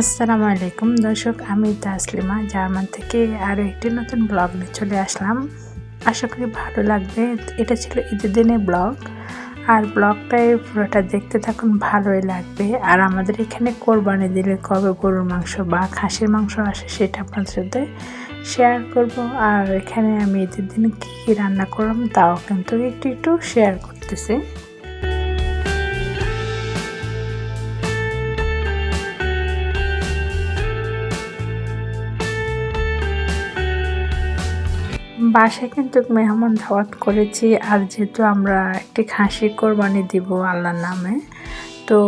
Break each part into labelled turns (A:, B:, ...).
A: আসসালামু আলাইকুম। দর্শক, আমি তাসলিমা, জার্মান থেকে আরও একটি নতুন ব্লগ নিয়ে চলে আসলাম। আশা করি ভালো লাগবে। এটা ছিল ঈদের দিনের ব্লগ। আর ব্লগটায় পুরোটা দেখতে থাকুন, ভালোই লাগবে। আর আমাদের এখানে কোরবানি দিলে কবে গরুর মাংস বা খাসির মাংস আসে সেটা আপনাদের সাথে শেয়ার করব। আর এখানে আমি ঈদের দিনে কী কী রান্না করলাম, তাও কিন্তু একটু একটু শেয়ার করতেছি। বাসায় কিন্তু মেহমান ধাওয়াত করেছি, আর যেহেতু আমরা একটি খাসি কোরবানি দিব আল্লাহর নামে, তো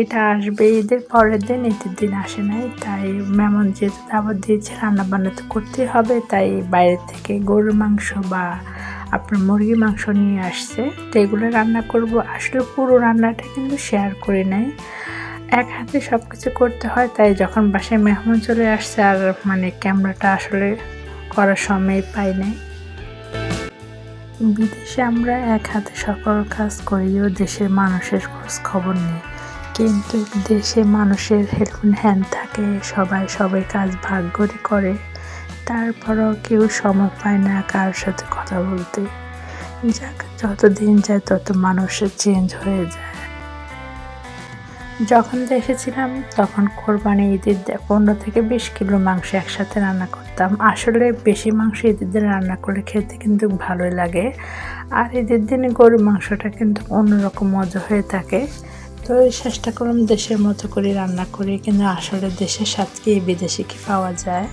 A: এটা আসবে ঈদের পরের দিন, ঈদের দিন আসে নাই, তাই মেহমান যেহেতু দাওয়াত দিয়েছে রান্না বান্না তো করতেই হবে, তাই বাইরে থেকে গরুর মাংস বা আপনার মুরগির মাংস নিয়ে আসছে, তো এগুলো রান্না করব। আসলে পুরো রান্নাটা কিন্তু শেয়ার করে নেয় এক হাতে সব কিছু করতে হয়, তাই যখন বাসায় মেহমান চলে আসছে, আর মানে ক্যামেরাটা আসলে করার সময় পাই নাই। বিদেশে আমরা এক হাতে সকল কাজ করিও দেশের মানুষের খোঁজ খবর নিই। কিন্তু দেশে মানুষের হেল্পিং হ্যান্ড থাকে, সবাই সবাই কাজ ভাগ করে। করে তারপরও কেউ সময় পায় না কারোর সাথে কথা বলতে। যাক যত দিন যায় তত মানুষের চেঞ্জ হয়ে যায়। যখন দেখেছিলাম তখন কোরবানি ঈদের পনেরো থেকে বিশ কিলো মাংস একসাথে রান্না করতাম। আসলে বেশি মাংস ঈদের দিন রান্না করলে খেতে কিন্তু ভালোই লাগে। আর ঈদের দিনে গরুর মাংসটা কিন্তু অন্যরকম মজা হয়ে থাকে। তো চেষ্টা করলাম দেশের মতো করে রান্না করি, কিন্তু আসলে দেশের স্বাদ কি বিদেশি কি পাওয়া যায়?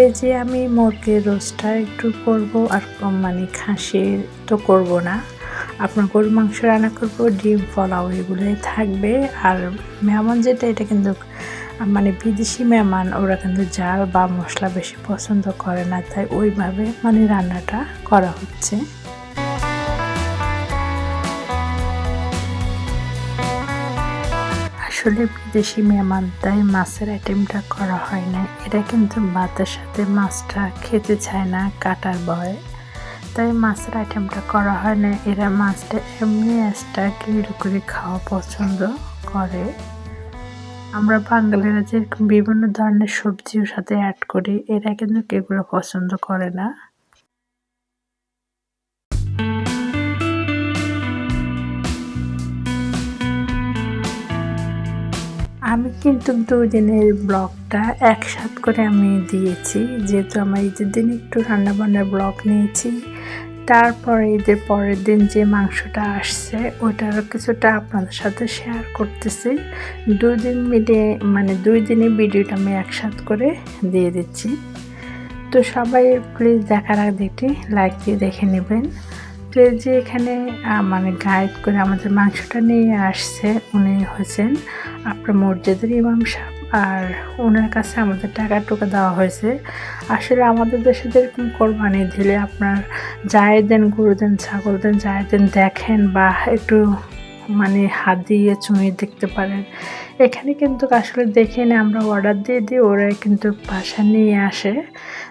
A: এই যে আমি মুরগির রোস্টটা একটু করব আর মানে খাসির তো করব না। আপনার গরু মাংস রান্না করব, ডিম, পোলাও এগুলোই থাকবে। আর মেহমান যেটা, এটা কিন্তু মানে বিদেশি মেহমান, ওরা কিন্তু জাল বা মশলা বেশি পছন্দ করে না, তাই ওইভাবে মানে রান্নাটা করা হচ্ছে। আসলে বিদেশি মেহমান, তাই মাছের আইটেমটা করা হয় না। এরা কিন্তু ভাতের সাথে মাছটা খেতে চায় না, কাটার ভয়। তাই মাছের আইটেমটা করা হয় না। এরা মাছটা এমনি এক্সট্রা গ্রিল করে খাওয়া পছন্দ করে। আমরা বাঙালিরা যেরকম বিভিন্ন ধরনের সবজির সাথে অ্যাড করি, এরা কিন্তু এগুলো পছন্দ করে না। আমি কিন্তু দিনের ব্লগটা একসাথ করে আমি দিয়েছি। যেহেতু আমার ঈদের দিন একটু রান্নাবান্নার ব্লগ নিয়েছি, তারপরে ঈদের পরের দিন যে মাংসটা আসছে ওইটারও কিছুটা আপনাদের সাথে শেয়ার করতেছি। দুই দিন মিলে মানে দুই দিনে ভিডিওটা আমি একসাথ করে দিয়ে দিচ্ছি। তো সবাই প্লিজ দেখার আগে একটি লাইক দিয়ে দেখে নেবেন। তো যে এখানে মানে গাইড করে আমাদের মাংসটা নিয়ে আসছে, উনি হয়েছেন আপনার মসজিদের ইমাম সাহেব। আর ওনার কাছে আমাদের টাকা টুকা দেওয়া হয়েছে। আসলে আমাদের দেশে যেরকম কোরবানি দিলে আপনার যায় দেন গরু দেন, ছাগল দেন যায় দেন দেখেন বা একটু মানে হাত দিয়ে চুঁয়ে দেখতে পারেন। এখানে কিন্তু আসলে দেখে নিয়ে আমরা অর্ডার দিয়ে দিই, ওরা কিন্তু বাসা নিয়ে আসে।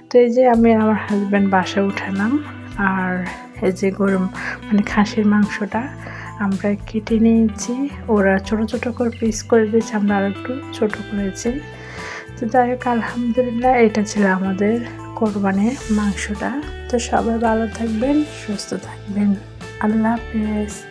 A: তো এই যে আমি আমার হাজব্যান্ড বাসা উঠালাম, আর যে গরম মানে খাসির মাংসটা আমরা কেটে নিয়েছি। ওরা ছোটো ছোটো করে পিস করে দিয়েছে, আমরা আর একটু ছোটো করেছি। তো যাই হোক, আলহামদুলিল্লাহ এটা ছিল আমাদের কোরবানির মাংসটা। তো সবাই ভালো থাকবেন, সুস্থ থাকবেন। আল্লাহ হাফেজ।